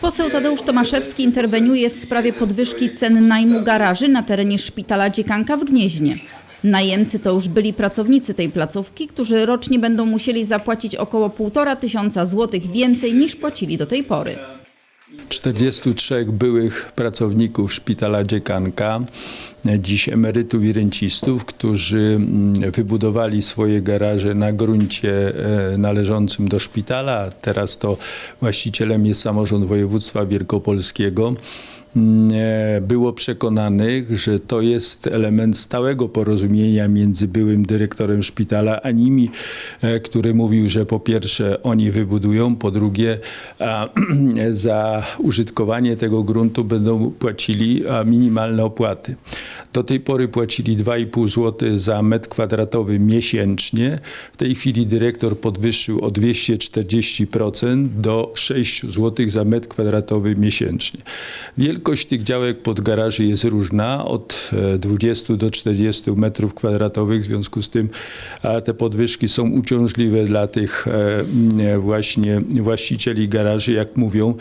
Poseł Tadeusz Tomaszewski interweniuje w sprawie podwyżki cen najmu garaży na terenie szpitala Dziekanka w Gnieźnie. Najemcy to już byli pracownicy tej placówki, którzy rocznie będą musieli zapłacić około 1,5 tysiąca złotych więcej niż płacili do tej pory. 43 byłych pracowników szpitala Dziekanka, dziś emerytów i rencistów, którzy mm, wybudowali swoje garaże na gruncie e, należącym do szpitala. Teraz to właścicielem jest samorząd województwa wielkopolskiego. Było przekonanych, że to jest element stałego porozumienia między byłym dyrektorem szpitala a nimi, e, który mówił, że po pierwsze oni wybudują, po drugie za użytkowanie tego gruntu będą płacili minimalne opłaty. Do tej pory płacili 2,5 zł za metr kwadratowy miesięcznie. W tej chwili dyrektor podwyższył o 240% do 6 zł za metr kwadratowy miesięcznie. Wielkość tych działek pod garaży jest różna, od e, 20 do 40 metrów kwadratowych, w związku z tym te podwyżki są uciążliwe dla tych e, m, właśnie właścicieli garaży. Jak mówią,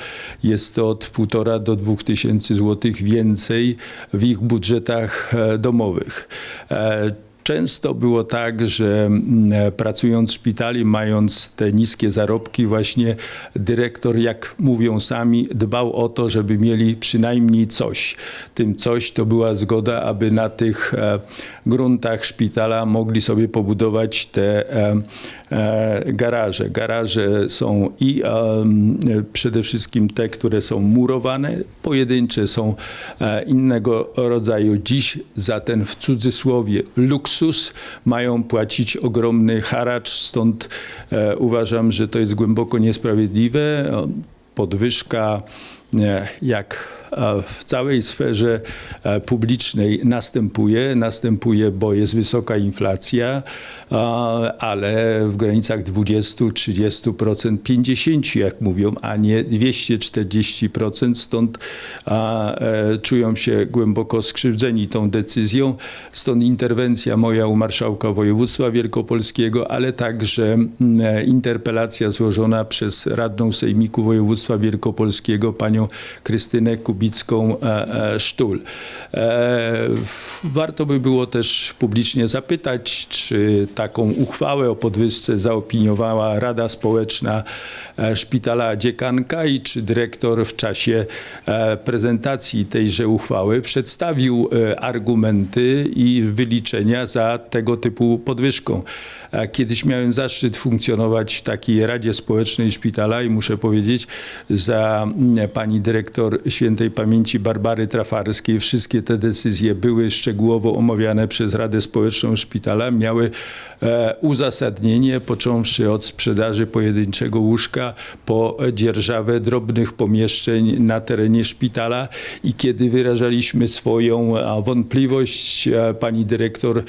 jest to od 1,5 do 2 tysięcy złotych więcej w ich budżetach e, domowych. Często było tak, że mm, e, pracując w szpitali, mając te niskie zarobki, właśnie dyrektor, jak mówią sami, dbał o to, żeby mieli przynajmniej coś. Tym coś to była zgoda, aby na tych e, gruntach szpitala mogli sobie pobudować te e, garaże. Garaże są i przede wszystkim te, które są murowane, pojedyncze są innego rodzaju. Dziś za ten w cudzysłowie luksus mają płacić ogromny haracz, stąd e, uważam, że to jest głęboko niesprawiedliwe. Podwyżka jak e, w całej sferze e, publicznej następuje. Następuje, bo jest wysoka inflacja, ale w granicach 20, 30%, 50% jak mówią, a nie 240%. Stąd e, czują się głęboko skrzywdzeni tą decyzją. Stąd interwencja moja u marszałka województwa wielkopolskiego, ale także interpelacja złożona przez radną sejmiku województwa wielkopolskiego panią Krystynę Kubicką-Sztul. E, Warto by było też publicznie zapytać, czy taką uchwałę o podwyżce zaopiniowała Rada Społeczna e, Szpitala Dziekanka i czy dyrektor w czasie e, prezentacji tejże uchwały przedstawił e, argumenty i wyliczenia za tego typu podwyżką. Kiedyś miałem zaszczyt funkcjonować w takiej Radzie Społecznej Szpitala i muszę powiedzieć, za mm, pani dyrektor świętej pamięci Barbary Trafarskiej wszystkie te decyzje były szczegółowo omawiane przez Radę Społeczną Szpitala, miały e, uzasadnienie, począwszy od sprzedaży pojedynczego łóżka po dzierżawę drobnych pomieszczeń na terenie szpitala. I kiedy wyrażaliśmy swoją e, wątpliwość, e, pani dyrektor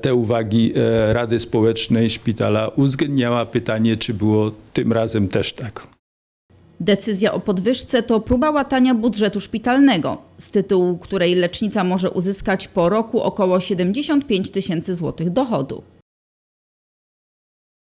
te uwagi Rady Społecznej Szpitala uwzględniała pytanie, czy było tym razem też tak. Decyzja o podwyżce to próba łatania budżetu szpitalnego, z tytułu której lecznica może uzyskać po roku około 75 tysięcy złotych dochodu.